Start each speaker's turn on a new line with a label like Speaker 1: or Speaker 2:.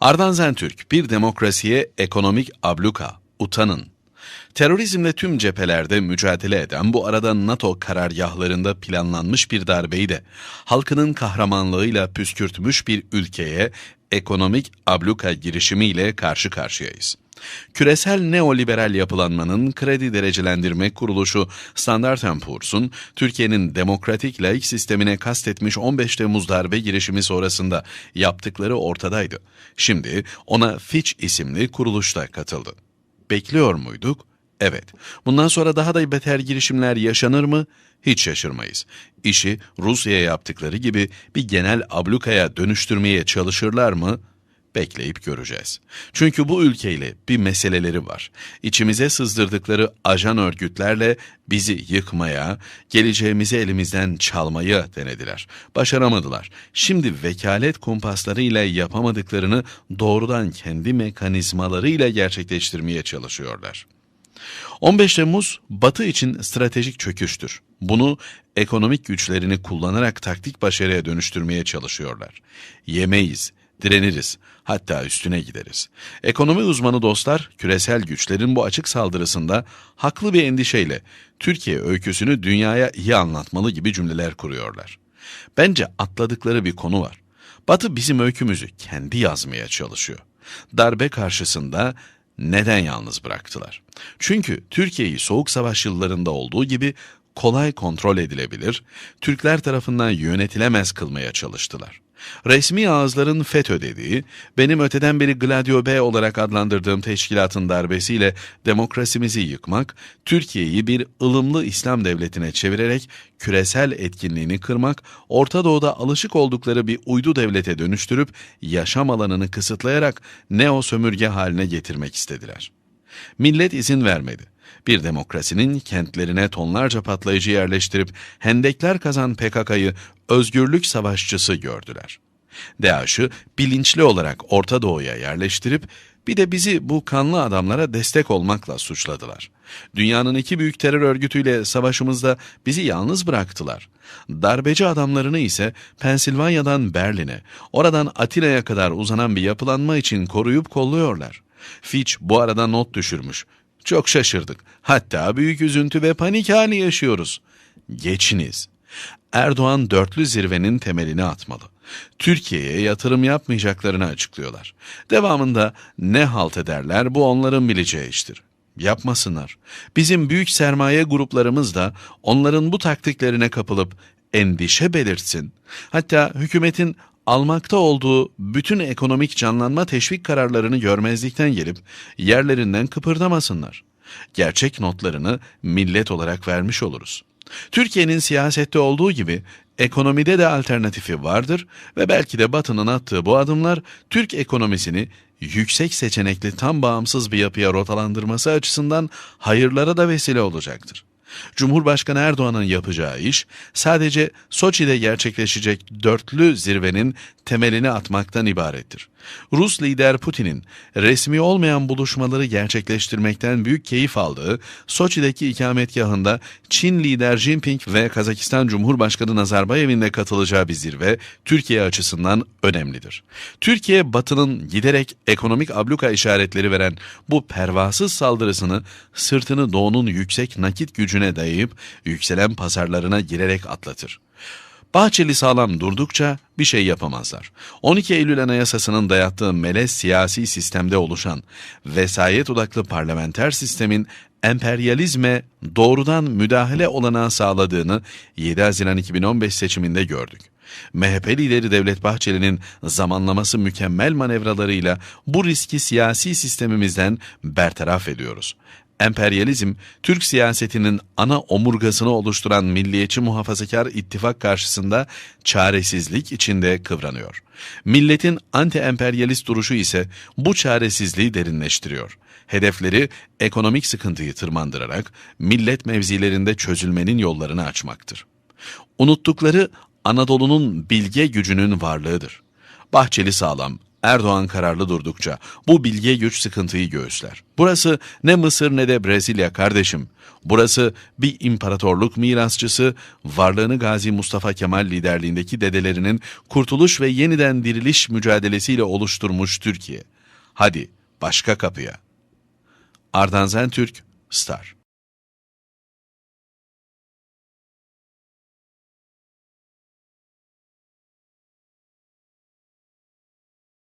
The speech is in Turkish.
Speaker 1: Ardan Zentürk, bir demokrasiye ekonomik abluka, utanın. Terörizmle tüm cephelerde mücadele eden bu arada NATO karargahlarında planlanmış bir darbeyi de halkının kahramanlığıyla püskürtmüş bir ülkeye ekonomik abluka girişimiyle karşı karşıyayız. Küresel neoliberal yapılanmanın kredi derecelendirme kuruluşu Standard Poor's'un Türkiye'nin demokratik laik sistemine kastetmiş 15 Temmuz darbe girişimi sonrasında yaptıkları ortadaydı. Şimdi ona Fitch isimli kuruluşta katıldı. Bekliyor muyduk? Evet. Bundan sonra daha da beter girişimler yaşanır mı? Hiç şaşırmayız. İşi Rusya'ya yaptıkları gibi bir genel ablukaya dönüştürmeye çalışırlar mı? Bekleyip göreceğiz. Çünkü bu ülkeyle bir meseleleri var. İçimize sızdırdıkları ajan örgütlerle bizi yıkmaya, geleceğimizi elimizden çalmayı denediler. Başaramadılar. Şimdi vekalet kumpaslarıyla yapamadıklarını doğrudan kendi mekanizmalarıyla gerçekleştirmeye çalışıyorlar. 15 Temmuz Batı için stratejik çöküştür. Bunu ekonomik güçlerini kullanarak taktik başarıya dönüştürmeye çalışıyorlar. Yemeyiz, direniriz, hatta üstüne gideriz. Ekonomi uzmanı dostlar, küresel güçlerin bu açık saldırısında haklı bir endişeyle Türkiye öyküsünü dünyaya iyi anlatmalı gibi cümleler kuruyorlar. Bence atladıkları bir konu var. Batı bizim öykümüzü kendi yazmaya çalışıyor. Darbe karşısında neden yalnız bıraktılar? Çünkü Türkiye'yi Soğuk Savaş yıllarında olduğu gibi kolay kontrol edilebilir, Türkler tarafından yönetilemez kılmaya çalıştılar. Resmi ağızların FETÖ dediği, benim öteden beri Gladio B olarak adlandırdığım teşkilatın darbesiyle demokrasimizi yıkmak, Türkiye'yi bir ılımlı İslam devletine çevirerek küresel etkinliğini kırmak, Orta Doğu'da alışık oldukları bir uydu devlete dönüştürüp yaşam alanını kısıtlayarak neo sömürge haline getirmek istediler. Millet izin vermedi bir demokrasinin kentlerine tonlarca patlayıcı yerleştirip hendekler kazan PKK'yı özgürlük savaşçısı gördüler. DAEŞ'ı bilinçli olarak Orta Doğu'ya yerleştirip bir de bizi bu kanlı adamlara destek olmakla suçladılar. Dünyanın iki büyük terör örgütüyle savaşımızda bizi yalnız bıraktılar. Darbeci adamlarını ise Pensilvanya'dan Berlin'e, oradan Atina'ya kadar uzanan bir yapılanma için koruyup kolluyorlar. Fitch bu arada not düşürmüş. Çok şaşırdık. Hatta büyük üzüntü ve panik hali yaşıyoruz. Geçiniz. Erdoğan dörtlü zirvenin temelini atmalı. Türkiye'ye yatırım yapmayacaklarını açıklıyorlar. Devamında ne halt ederler bu onların bileceği iştir. Yapmasınlar. Bizim büyük sermaye gruplarımız da onların bu taktiklerine kapılıp endişe belirtsin. Hatta hükümetin almakta olduğu bütün ekonomik canlanma teşvik kararlarını görmezlikten gelip yerlerinden kıpırdamasınlar. Gerçek notlarını millet olarak vermiş oluruz. Türkiye'nin siyasette olduğu gibi ekonomide de alternatifi vardır ve belki de Batı'nın attığı bu adımlar Türk ekonomisini yüksek seçenekli tam bağımsız bir yapıya rotalandırması açısından hayırlara da vesile olacaktır. Cumhurbaşkanı Erdoğan'ın yapacağı iş sadece Soçi'de gerçekleşecek dörtlü zirvenin temelini atmaktan ibarettir. Rus lider Putin'in resmi olmayan buluşmaları gerçekleştirmekten büyük keyif aldığı Soçi'deki ikametgahında Çin lider Jinping ve Kazakistan Cumhurbaşkanı Nazarbayev'in de katılacağı bir zirve Türkiye açısından önemlidir. Türkiye Batı'nın giderek ekonomik abluka işaretleri veren bu pervasız saldırısını sırtını doğunun yüksek nakit gücüne dayayıp yükselen pazarlarına girerek atlatır. Bahçeli sağlam durdukça bir şey yapamazlar. 12 Eylül Anayasası'nın dayattığı melez siyasi sistemde oluşan vesayet odaklı parlamenter sistemin emperyalizme doğrudan müdahale olanağı sağladığını 7 Haziran 2015 seçiminde gördük. MHP lideri Devlet Bahçeli'nin zamanlaması mükemmel manevralarıyla bu riski siyasi sistemimizden bertaraf ediyoruz. Emperyalizm, Türk siyasetinin ana omurgasını oluşturan milliyetçi muhafazakar ittifak karşısında çaresizlik içinde kıvranıyor. Milletin anti-emperyalist duruşu ise bu çaresizliği derinleştiriyor. Hedefleri ekonomik sıkıntıyı tırmandırarak millet mevzilerinde çözülmenin yollarını açmaktır. Unuttukları Anadolu'nun bilge gücünün varlığıdır. Bahçeli sağlam, Erdoğan kararlı durdukça bu bilge güç sıkıntıyı göğüsler. Burası ne Mısır ne de Brezilya kardeşim. Burası bir imparatorluk mirasçısı, varlığını Gazi Mustafa Kemal liderliğindeki dedelerinin kurtuluş ve yeniden diriliş mücadelesiyle oluşturmuş Türkiye. Hadi başka kapıya. Ardan Zentürk, Star